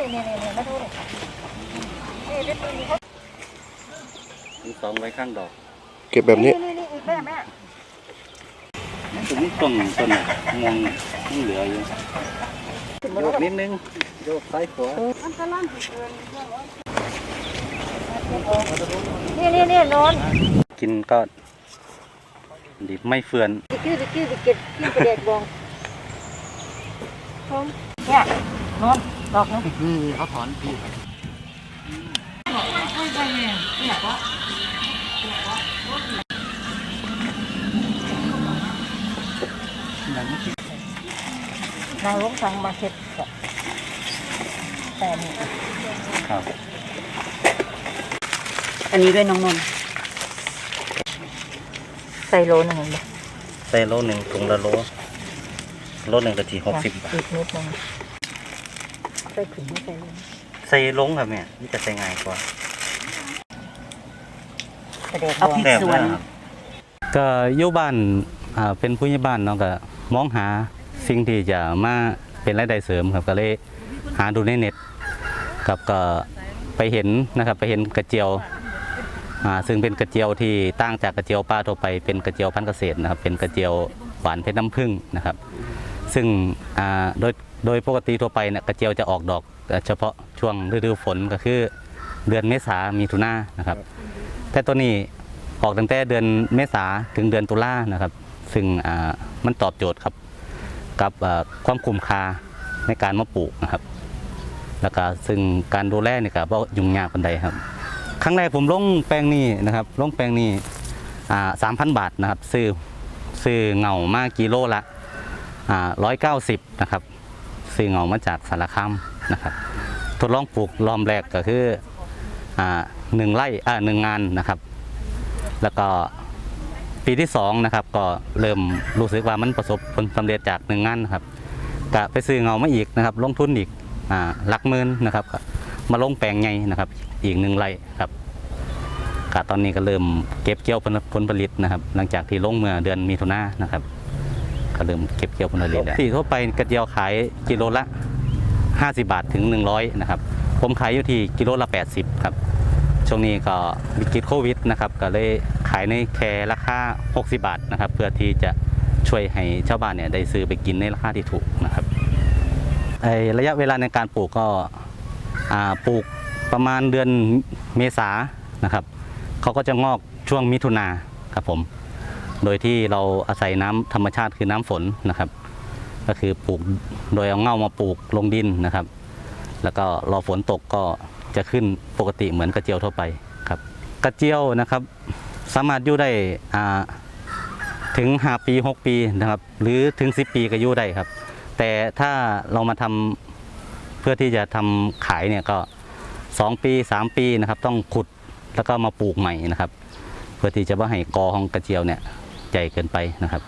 นี่นี่นี่มาดูเลยนี่เป็นตัวนี้เขามีสองไว้ข้างดอกเก็บแบบนี้นี่นี่อีกแม่แม่ตรงนี้ต้นต้นน่ะมองยังเหลืออยู่โยกนิดนึงโยกซ้ายขวามันก็ลั่นเกินนี่นี่นี่นอนกินก็ดิบไม่เฟื่อนดิกี้ดิกี้ดิกี้กินประเด็ดบองชมเนี่ยนอน ดอกนึงนี่เขาถอนพี่นางล้มสั่งมาเสร็จแต่นี่ครับ อันนี้ด้วยน้องนนท์ใส่โลนึงเห็นไหมใส่โลหนึ่งถุงละโลโลหนึ่งกะทิหกสิบบาทอีกนิดนึงใส่ถุงไม่ใส่เลยใส่ลงครับแม่นี่จะใส่ง่ายกว่าประเด็ดบเอาองพริกสวนก็อยู่บ้านอ่าเป็นผู้ใหญ่บ้านเนาะก็มองหาสิ่งที่จะมาเป็นรายได้เสริมครับก็เลยหาดูในเน็ตครับก็ไปเห็นนะครับไปเห็นกระเจียวอ่าซึ่งเป็นกระเจียวที่ต่างจากกระเจียวป้าทั่วไปเป็นกระเจียวพันธุ์เกษตรนะครับเป็นกระเจียวหวานเพชรน้ำผึ้งนะครับ ซึ่งอ่าโดย โดยปกติทั่วไปเนี่ยกระเจียวจะออกดอกเฉพาะช่วงฤดูฝนก็คือเดือนเมษามีถุนานะครับ แต่ตัวนี้ออกตั้งแต่เดือนเมษาถึงเดือนตุลานะครับ ซึ่งมันตอบโจทย์ครับกับความคุ้มค่าในการมาปลูกนะครับ แล้วก็ซึ่งการดูแลเนี่ยก็บ่ยุ่งยากปานใดครับ ครั้งแรกผมลงแปลงนี้นะครับลงแปลงนี้อ่สามพันบาทนะครับ ซื้อซื้อเงามากิโลละร้อยเก้าสิบนะครับ ซื้อเหงามาจากสารคามนะครับทดลองปลูกรอบแรกก็คือหนึ่งไร่หนึ่งงานนะครับ แล้วก็ปีที่สองนะครับก็เริ่มรู้สึกว่ามันประสบผลสำเร็จจากหนึ่งงานนะครับก็ไปซื้อเงามาอีกนะครับ ลงทุนอีกหลักหมื่นนะครับ มาลงแปลงใหญ่นะครับ อีกหนึ่งไร่ครับก็ตอนนี้ก็เริ่มเก็บเกี่ยวผลผลผลิตนะครับ หลังจากที่ลงเมื่อเดือนมีถุนานะครับ ก็เริ่มเก็บเกี่ยวผลผลิตแล้วที่ทั่วไปกระเจียวขายกิโลละ 50 บาทถึง 100 นะครับ ผมขายอยู่ที่กิโลละ 80 ครับ ช่วงนี้ก็วิกฤตโควิดนะครับ ก็เลยขายในแค่ราคา 60 บาทนะครับ เพื่อที่จะช่วยให้ชาวบ้านเนี่ยได้ซื้อไปกินในราคาที่ถูกนะครับไอระยะเวลาในการปลูกก็ปลูกประมาณเดือนเมษานะครับเขาก็จะงอกช่วงมิถุนาครับผม โดยที่เราอาศัยน้ำธรรมชาติคือน้ำฝนนะครับ ก็คือปลูกโดยเอาเง่ามาปลูกลงดินนะครับ แล้วก็รอฝนตกก็จะขึ้นปกติเหมือนกระเจียวทั่วไปครับ กระเจียวนะครับ สามารถอยู่ได้ถึง 5 ปี 6 ปีนะครับ หรือถึง 10 ปีก็อยู่ได้ครับ แต่ถ้าเรามาทำเพื่อที่จะทำขายเนี่ยก็ 2 ปี 3 ปีนะครับ ต้องขุดแล้วก็มาปลูกใหม่นะครับ เพื่อที่จะว่าให้กอของกระเจียวเนี่ย ใจเกินไปนะครับ